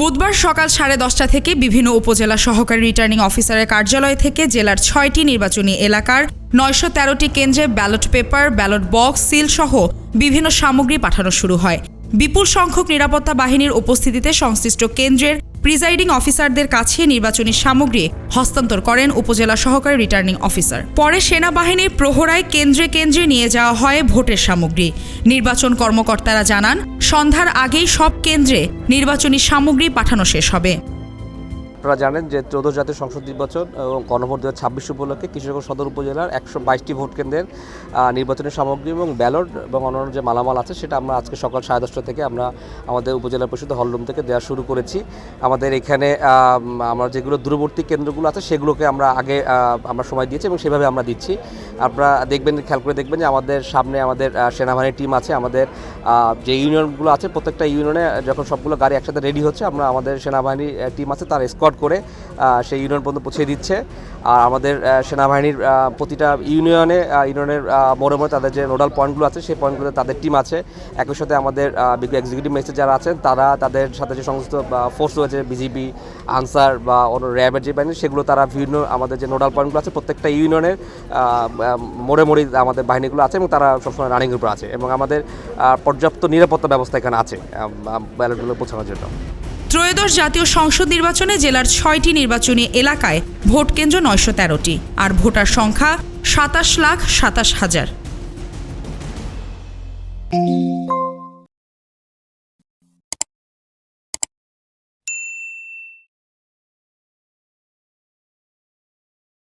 বুধবার সকাল সাড়ে দশটা থেকে বিভিন্ন উপজেলা সহকারী রিটার্নিং অফিসারের কার্যালয় থেকে জেলার ছয়টি নির্বাচনী এলাকার নয়শো তেরোটি কেন্দ্রে ballot paper, ballot box, seal সহ বিভিন্ন সামগ্রী পাঠানো শুরু হয়। বিপুল সংখ্যক নিরাপত্তা বাহিনীর উপস্থিতিতে সংশ্লিষ্ট কেন্দ্রের প্রিজাইডিং অফিসারদের কাছে নির্বাচনী সামগ্রী হস্তান্তর করেন উপজেলা সহকারী রিটার্নিং অফিসার। পরে সেনাবাহিনীর প্রহরায় কেন্দ্রে কেন্দ্রে নিয়ে যাওয়া হয় ভোটের সামগ্রী। নির্বাচন কর্মকর্তারা জানান, সন্ধ্যার আগেই সব কেন্দ্রে নির্বাচনী সামগ্রী পাঠানো শেষ হবে। আপনারা জানেন যে চৌদ্দ জাতীয় সংসদ নির্বাচন এবং গণভোট দু হাজার ছাব্বিশ উপলক্ষে কিশোরগঞ্জ সদর উপজেলার একশো বাইশটি ভোট কেন্দ্রের নির্বাচনী সামগ্রী এবং ব্যালট এবং অন্যান্য যে মালামাল আছে সেটা আমরা আজকে সকাল সাড়ে দশটা থেকে আমরা আমাদের উপজেলা পরিষদ হলরুম থেকে দেওয়া শুরু করেছি। আমাদের এখানে আমরা যেগুলো দূরবর্তী কেন্দ্রগুলো আছে সেগুলোকে আমরা আগে আমরা সময় দিয়েছি এবং সেভাবে আমরা দিচ্ছি। আপনারা দেখবেন, খেয়াল করে দেখবেন যে আমাদের সামনে আমাদের সেনাবাহিনীর টিম আছে, আমাদের যে ইউনিয়নগুলো আছে প্রত্যেকটা ইউনিয়নে যখন সবগুলো গাড়ি একসাথে রেডি হচ্ছে, আমরা আমাদের সেনাবাহিনীর টিম আছে, তার স্কোয়াড করে সেই ইউনিয়ন পর্যন্ত পৌঁছে দিচ্ছে। আর আমাদের সেনাবাহিনীর প্রতিটা ইউনিয়নে ইউনিয়নের মোড়ে মোড়ে তাদের যে নোডাল পয়েন্টগুলো আছে, সেই পয়েন্টগুলোতে তাদের টিম আছে। একই সাথে আমাদের বিজ্ঞ এক্সিকিউটিভ ম্যাজিস্ট্রেট যারা আছেন, তারা তাদের সাথে যে সমস্ত ফোর্স রয়েছে বিজিবি আনসার বা অন্য র্যাবের যে বাহিনী, সেগুলো তারা বিভিন্ন আমাদের যে নোডাল পয়েন্টগুলো আছে, প্রত্যেকটা ইউনিয়নের মোড়ে মোড়ে আমাদের বাহিনীগুলো আছে এবং তারা সবসময় রানিং উপর আছে। এবং আমাদের পর্যাপ্ত নিরাপত্তা ব্যবস্থা এখানে আছে ব্যালটগুলো পৌঁছানোর জন্য। ত্রয়োদশ জাতীয় সংসদ নির্বাচনে জেলার ছয়টি নির্বাচনী এলাকায় ভোটকেন্দ্র নয়শো তেরোটি, আর ভোটার সংখ্যা সাতাশ লাখ সাতাশ হাজার।